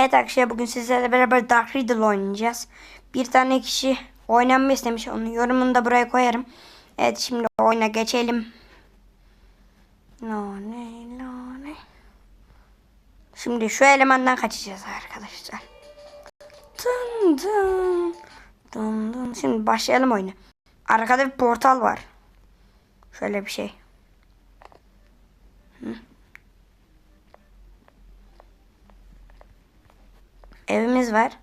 Evet arkadaşlar bugün sizlerle beraber Dark Riddle oynayacağız. Bir tane kişi oynanma istemiş. Onun yorumunu da buraya koyarım. Evet şimdi oyuna geçelim. Ne no ne. Şimdi şu elemandan kaçacağız arkadaşlar. Dın dın. Dın dın. Şimdi başlayalım oyunu. Arkada bir portal var. Şöyle bir şey. Evimiz var.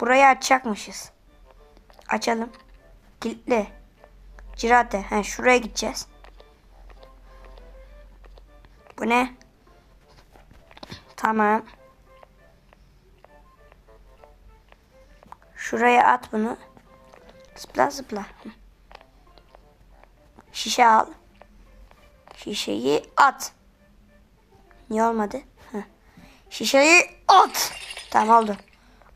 Burayı açacakmışız. Açalım. Kilitli. Cirate. He, şuraya gideceğiz. Bu ne? Tamam. Şuraya at bunu. Zıpla zıpla. Şişe al. Şişeyi at. Niye olmadı? Şişeyi at. Tamam oldu.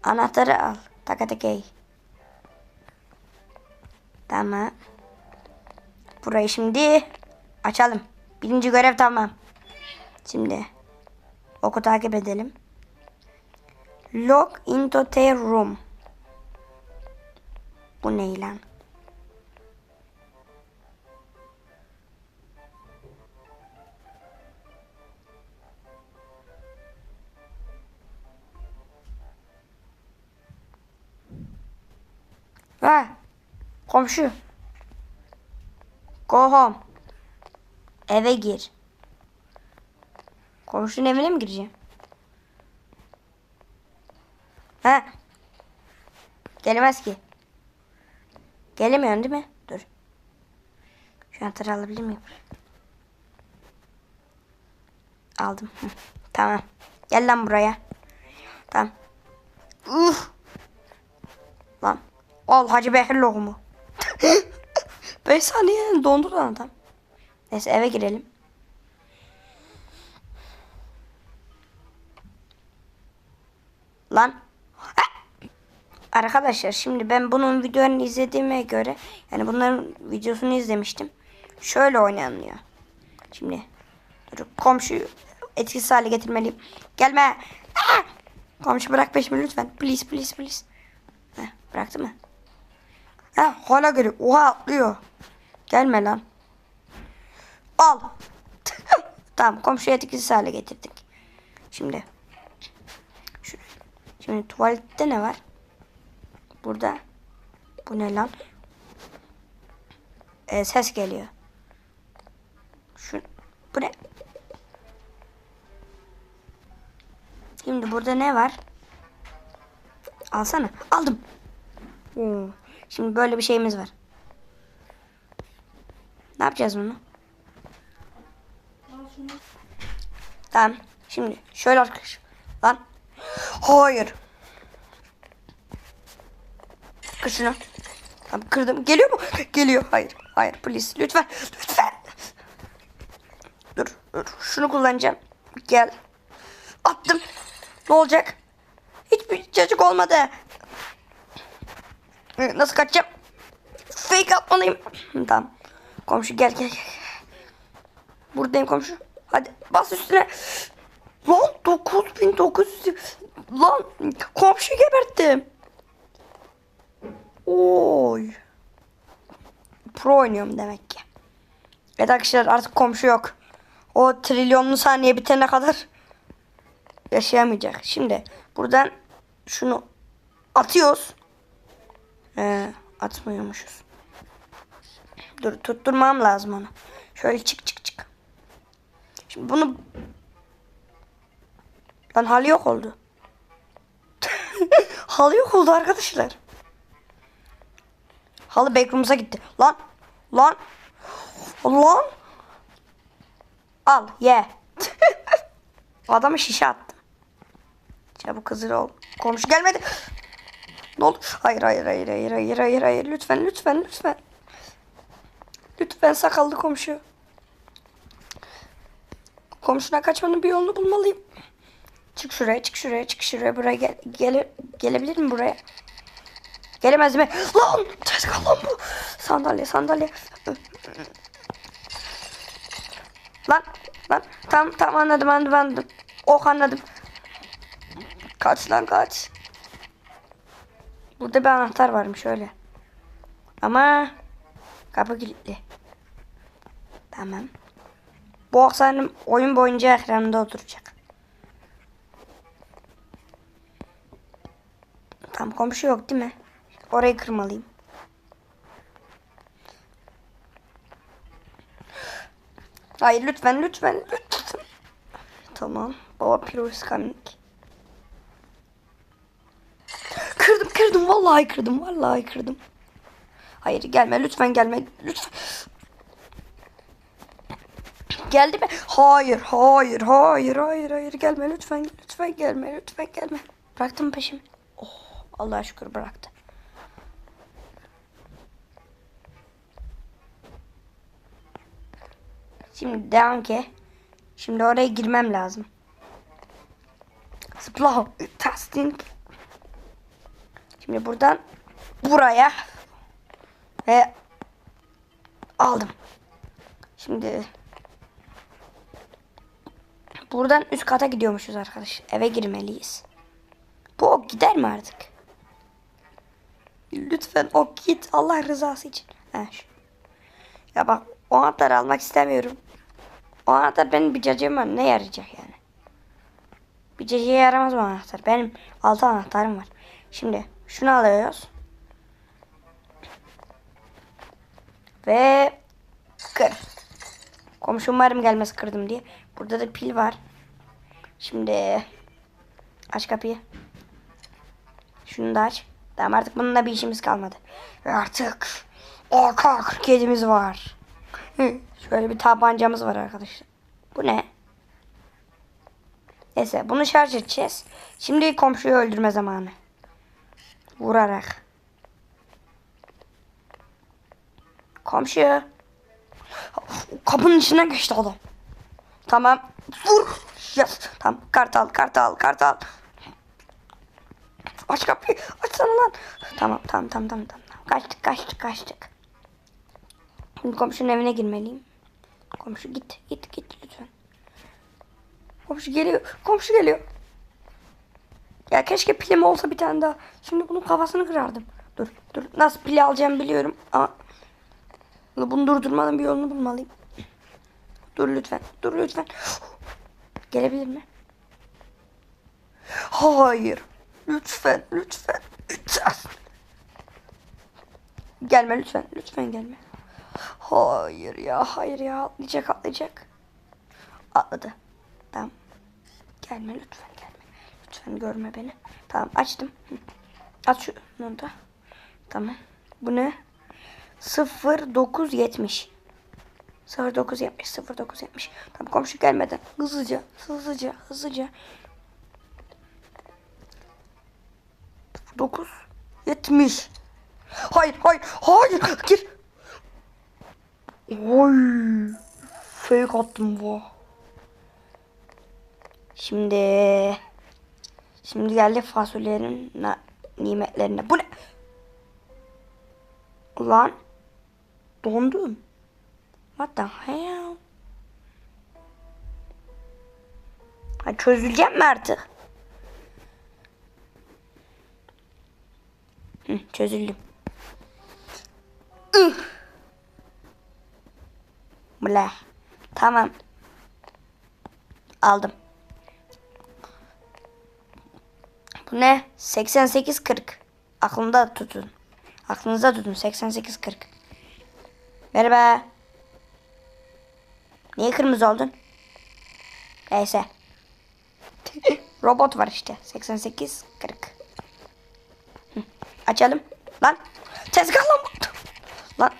Anahtarı al. Taka takey. Tamam. Burayı şimdi açalım. Birinci görev tamam. Şimdi oku takip edelim. Log into the room. Bu ne lan? Ha, komşu. Go home. Eve gir. Komşunun evine mi gireceğim? Ha. Gelemez ki. Gelemiyorsun değil mi? Dur. Şu anahtarı alabilir miyim? Aldım. Tamam. Gel lan buraya. Tamam. Uf. Lan. Al Hacı Behir lokumu. 5 saniye dondu lan adam. Neyse eve girelim. Lan. Arkadaşlar şimdi ben bunun videolarını izlediğime göre yani bunların videosunu izlemiştim. Şöyle oynanıyor. Şimdi dur komşuyu etkisiz hale getirmeliyim. Gelme. Komşu bırak peşimi lütfen. Please please please. Heh, bıraktı mı? Ha hala geliyor. Oha atlıyor. Gelme lan. Al. tamam komşuyu etkisiz hale getirdik. Şimdi. Şu, şimdi tuvalette ne var? Burada. Bu ne lan? Ee, ses geliyor. Şu, bu ne? Şimdi burada ne var? Alsana. Aldım. Oo. Şimdi böyle bir şeyimiz var. Ne yapacağız bunu? Tamam. Şimdi şöyle arkadaş. Lan. Hayır. Kır şunu. Tamam kırdım. Geliyor mu? Geliyor. Hayır. Hayır. Please. Lütfen. Lütfen. Dur. Dur. Şunu kullanacağım. Gel. Attım. Ne olacak? Hiçbir çocuk olmadı. Ee, Nasıl kaçacağım? Fake atmalıyım. Tamam. Komşu gel gel gel. Buradayım komşu. Hadi bas üstüne. Lan 9900. Lan komşu geberttim. Oy. Pro oynuyorum demek ki. Evet arkadaşlar artık komşu yok. O trilyonlu saniye bitene kadar yaşayamayacak. Şimdi buradan şunu atıyoruz. Ee, atmıyormuşuz. Dur tutturmam lazım onu. Şöyle çık çık çık. Şimdi bunu Lan halı yok oldu. halı yok oldu arkadaşlar. Halı backroom'uza gitti. Lan lan lan al ye. Adamı şişe attım. Çabuk hazır ol. Komşu gelmedi. Ne oldu? Hayır hayır hayır hayır hayır hayır hayır lütfen lütfen lütfen. Lütfen sakallı komşu. Komşuna kaçmanın bir yolunu bulmalıyım. Çık şuraya çık şuraya çık şuraya buraya gel, gele, gelebilir mi buraya? Gelemez mi? Lan tezgah lan bu. Sandalye sandalye. Lan lan tam tam anladım anladım anladım. Oh anladım. Kaç lan kaç. Burada bir anahtar varmış öyle. Ama kapı kilitli. Tamam. Bu aksanım oyun boyunca ekranında oturacak. Tam komşu yok değil mi? Orayı kırmalıyım. Hayır lütfen lütfen lütfen. Tamam. Baba Piro is coming. Kırdım kırdım vallahi kırdım vallahi kırdım. Hayır gelme lütfen gelme lütfen. Geldi mi? Hayır hayır hayır hayır hayır gelme lütfen lütfen gelme lütfen gelme. Bıraktım peşimi. Oh Allah'a şükür bıraktı. Şimdi devam. Şimdi oraya girmem lazım. Zıpla. Testing. Şimdi buradan buraya ve aldım. Şimdi buradan üst kata gidiyormuşuz arkadaş. Eve girmeliyiz. Bu ok gider mi artık? Lütfen ok git Allah rızası için. Şu. Ya bak o anahtarı almak istemiyorum. O anahtar benim bir cacığıma ne yarayacak yani? Bir cacığa yaramaz o anahtar. Benim altı anahtarım var. Şimdi şunu alıyoruz. Ve kır. Komşu umarım gelmez kırdım diye. Burada da pil var. Şimdi aç kapıyı. Şunu da aç. Tamam artık bununla bir işimiz kalmadı. Artık AK-47'miz var. Hı, Şöyle bir tabancamız var arkadaşlar. Bu ne? Neyse bunu şarj edeceğiz. Şimdi komşuyu öldürme zamanı. Vurarak. Komşu. Kapının içinden geçti adam. Tamam. Vur. Yes. Tamam. Kartal, kartal, kartal. Aç kapıyı. Açsana lan. Tamam, tamam, tamam, tamam, tamam. Kaçtık, kaçtık, kaçtık. Şimdi komşunun evine girmeliyim. Komşu git, git, git lütfen. Komşu geliyor, komşu geliyor. Ya keşke pilim olsa bir tane daha. Şimdi bunun kafasını kırardım. Dur, dur. Nasıl pili alacağımı biliyorum ama bunu durdurmanın bir yolunu bulmalıyım. Dur lütfen, dur lütfen. Gelebilir mi? Hayır. Lütfen, lütfen, lütfen. Gelme lütfen, lütfen gelme. Hayır ya, hayır ya. Atlayacak, atlayacak. Atladı. Tamam. Gelme lütfen. Lütfen görme beni. Tamam, açtım. Aç şunu da. Tamam. Bu ne? 0970. 0970 0970. Tamam komşu gelmeden hızlıca hızlıca hızlıca 9 70. Hayır hayır hayır gir. Oy. Fake attım bu. Şimdi şimdi geldi fasulyenin nimetlerine. Bu ne? Ulan dondum. What the hell? Ha, çözüleceğim mi artık? Hı, çözüldüm. Ih. Tamam. Aldım. Ne? 8840. Aklında tutun. Aklınızda tutun. 8840. Merhaba. Niye kırmızı oldun? Neyse. Robot var işte. 88 40. Hı, Açalım. Lan. Tezgah lan. Lan.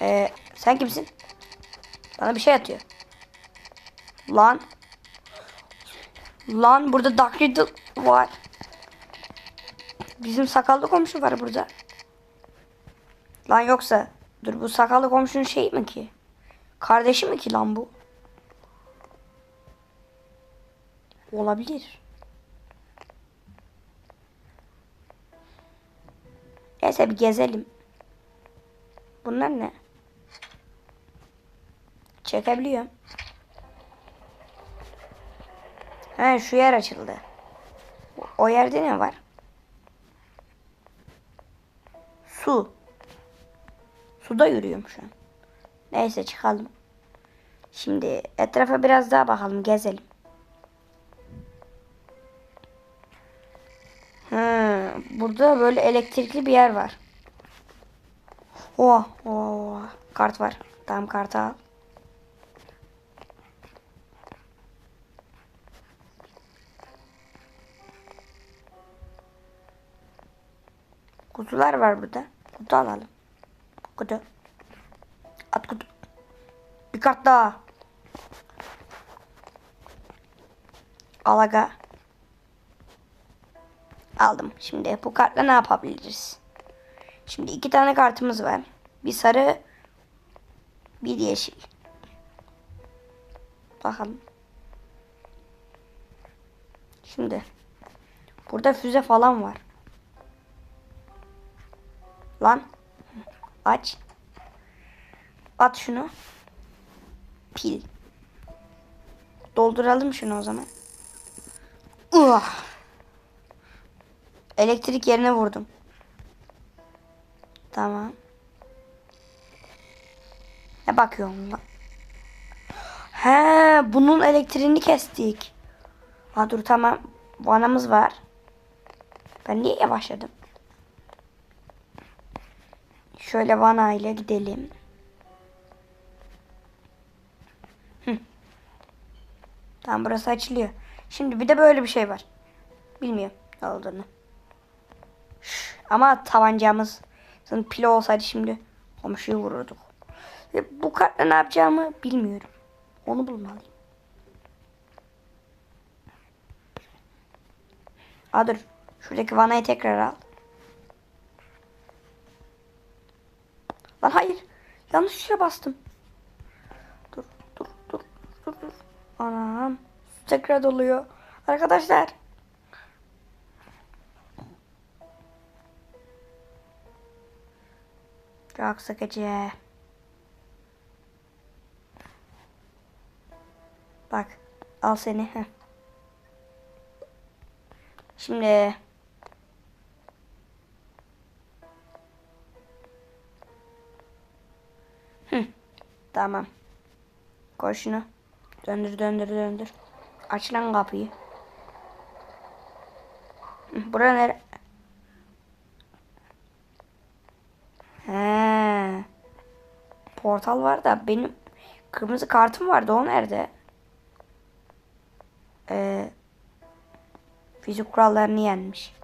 Ee, sen kimsin? Bana bir şey atıyor. Lan. Lan burada Dark Riddle var. Bizim sakallı komşu var burada. Lan yoksa dur bu sakallı komşunun şey mi ki? Kardeşi mi ki lan bu? Olabilir. Neyse bir gezelim. Bunlar ne? Çekebiliyorum. He şu yer açıldı. O- yerde ne var? Su. Suda yürüyorum şu an. Neyse çıkalım. Şimdi etrafa biraz daha bakalım. Gezelim. Hı, burada böyle elektrikli bir yer var. Oha, oha. Kart var. Tamam kartı al. Kutular var burada. Kutu alalım. Kutu. At kutu. Bir kart daha. Al aga. Aldım. Şimdi bu kartla ne yapabiliriz? Şimdi iki tane kartımız var. Bir sarı, bir yeşil. Bakalım. Şimdi burada füze falan var. Lan. Aç. At şunu. Pil. Dolduralım şunu o zaman. Uh. Elektrik yerine vurdum. Tamam. Ne bakıyorsun lan? He, bunun elektriğini kestik. Ha dur tamam. Vanamız var. Ben niye yavaşladım? Şöyle vana ile gidelim. Hı. Tamam burası açılıyor. Şimdi bir de böyle bir şey var. Bilmiyorum ne olduğunu. Şş, ama tabancamızın pili olsaydı şimdi komşuyu vururduk. Ve bu kartla ne yapacağımı bilmiyorum. Onu bulmalıyım. Aa dur. Şuradaki vanayı tekrar al. Lan hayır. Yanlış şeye bastım. Dur dur dur dur dur. Anam. Tekrar doluyor. Arkadaşlar. Çok sıkıcı. Bak. Al seni. Heh. Şimdi Tamam. Koy şunu. Döndür döndür döndür. Aç lan kapıyı. Bura nere? He. Portal var da benim kırmızı kartım vardı o nerede? Ee, fizik kurallarını yenmiş.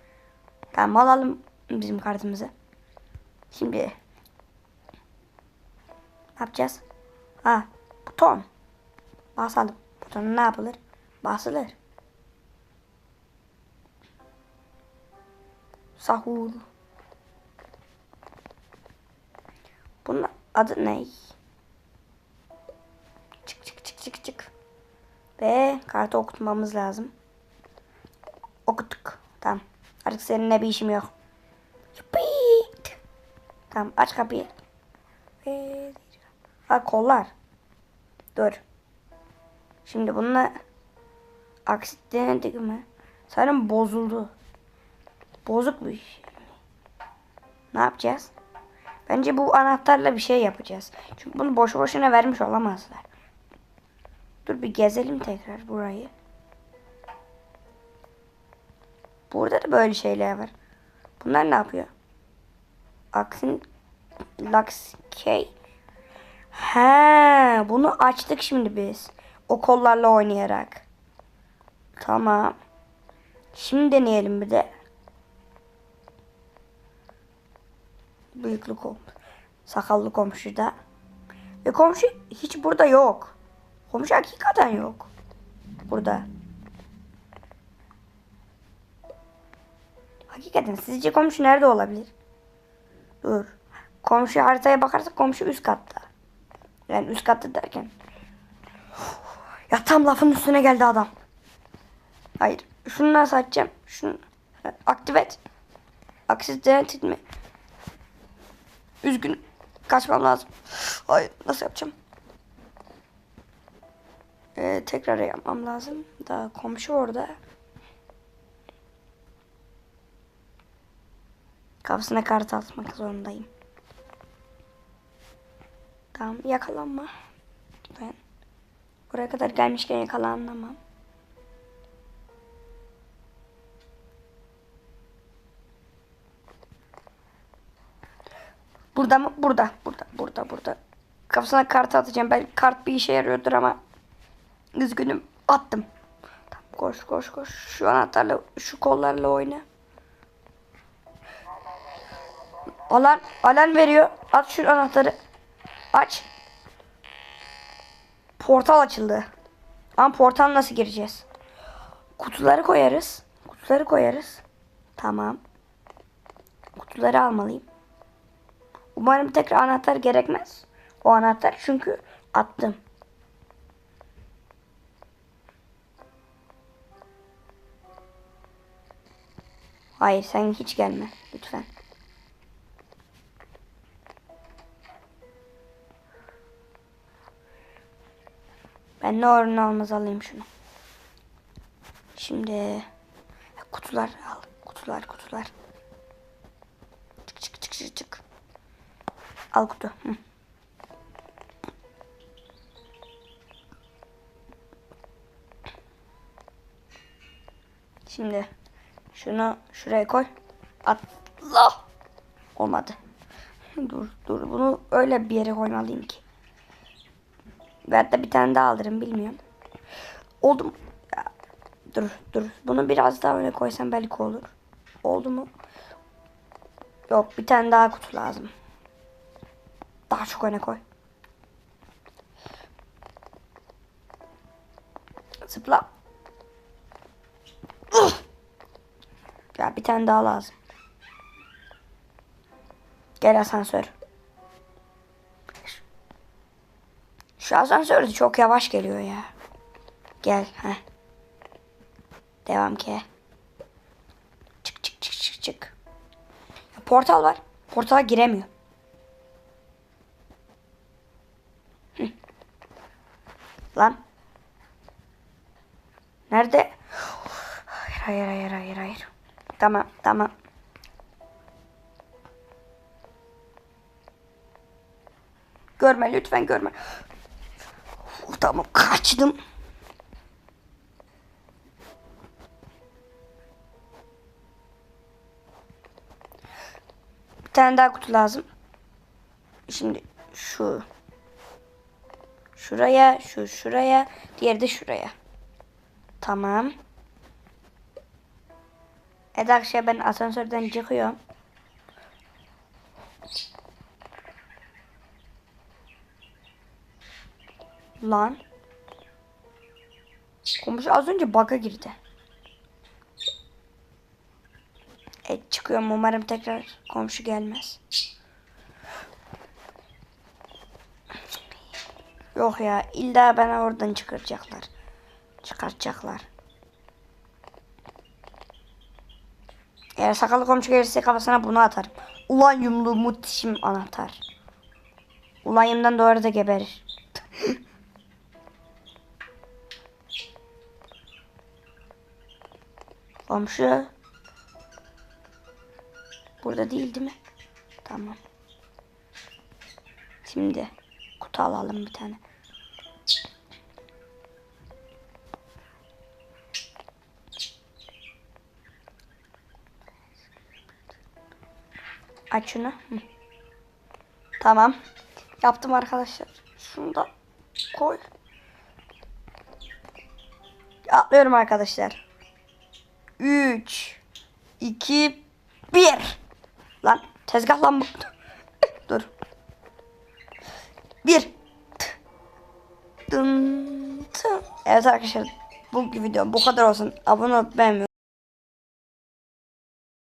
Tamam alalım bizim kartımızı. Şimdi ne yapacağız? Ha buton. Basalım. Butona ne yapılır? Basılır. Sahur. Bunun adı ne? Çık çık çık çık çık. Ve kartı okutmamız lazım. Okuttuk. Tamam. Artık seninle bir işim yok. Tamam aç kapıyı. Ha kollar. Dur. Şimdi bununla aksit denedik mi? Sanırım bozuldu. Bozuk bir iş. Ne yapacağız? Bence bu anahtarla bir şey yapacağız. Çünkü bunu boş boşuna vermiş olamazlar. Dur bir gezelim tekrar burayı. Burada da böyle şeyler var. Bunlar ne yapıyor? Aksin Lux K. He, bunu açtık şimdi biz. O kollarla oynayarak. Tamam. Şimdi deneyelim bir de. Bıyıklı komşu. Sakallı komşu da. Ve komşu hiç burada yok. Komşu hakikaten yok. Burada. Hakikaten sizce komşu nerede olabilir? Dur. Komşu haritaya bakarsak komşu üst katta. Yani üst katta derken. Ya tam lafın üstüne geldi adam. Hayır. Şunu nasıl açacağım? Şunu e, aktive et. Aktivate mi? Üzgün. Kaçmam lazım. Hayır. Nasıl yapacağım? Ee, tekrar yapmam lazım. Daha komşu orada. Kafasına kart atmak zorundayım. Tamam yakalanma. Ben buraya kadar gelmişken yakalanamam. Burada mı? Burada. Burada. Burada. Burada. Kafasına kart atacağım. Belki kart bir işe yarıyordur ama üzgünüm. Attım. Tamam, koş koş koş. Şu anahtarla şu kollarla oyna. Alarm, alarm veriyor. At şu anahtarı. Aç. Portal açıldı. Ama portal nasıl gireceğiz? Kutuları koyarız. Kutuları koyarız. Tamam. Kutuları almalıyım. Umarım tekrar anahtar gerekmez. O anahtar çünkü attım. Hayır sen hiç gelme lütfen. Ben ne olur ne olmaz alayım şunu. Şimdi kutular al. Kutular kutular. Çık çık çık çık çık. Al kutu. Hı. Şimdi şunu şuraya koy. Atla. Olmadı. Dur dur bunu öyle bir yere koymalıyım ki. Ve hatta bir tane daha alırım bilmiyorum. Oldu mu? Ya, dur dur. Bunu biraz daha öne koysam belki olur. Oldu mu? Yok bir tane daha kutu lazım. Daha çok öne koy. Zıpla. Ya bir tane daha lazım. Gel asansör. Şu asansör de çok yavaş geliyor ya. Gel. Heh. Devam ki. Çık çık çık çık çık. Ya, portal var. Portala giremiyor. Hı. Lan. Nerede? Hayır hayır hayır hayır hayır. Tamam tamam. Görme lütfen görme. Tamam kaçtım. Bir tane daha kutu lazım. Şimdi şu. Şuraya, şu şuraya, diğeri de şuraya. Tamam. Evet arkadaşlar ben asansörden çıkıyorum. Lan. Komşu az önce bug'a girdi. Evet çıkıyorum umarım tekrar komşu gelmez. Yok ya illa bana oradan çıkaracaklar. Çıkartacaklar. Eğer sakallı komşu gelirse kafasına bunu atarım. Ulan yumlu muhteşem anahtar. Ulan yumdan doğru da geberir. Komşu. Burada değil değil mi? Tamam. Şimdi kutu alalım bir tane. Aç şunu. Tamam. Yaptım arkadaşlar. Şunu da koy. Atlıyorum arkadaşlar. 3 2 1 Lan tezgah lan bu. Dur. 1 Dın tın. Evet arkadaşlar bu video bu kadar olsun. Abone olup beğenmeyi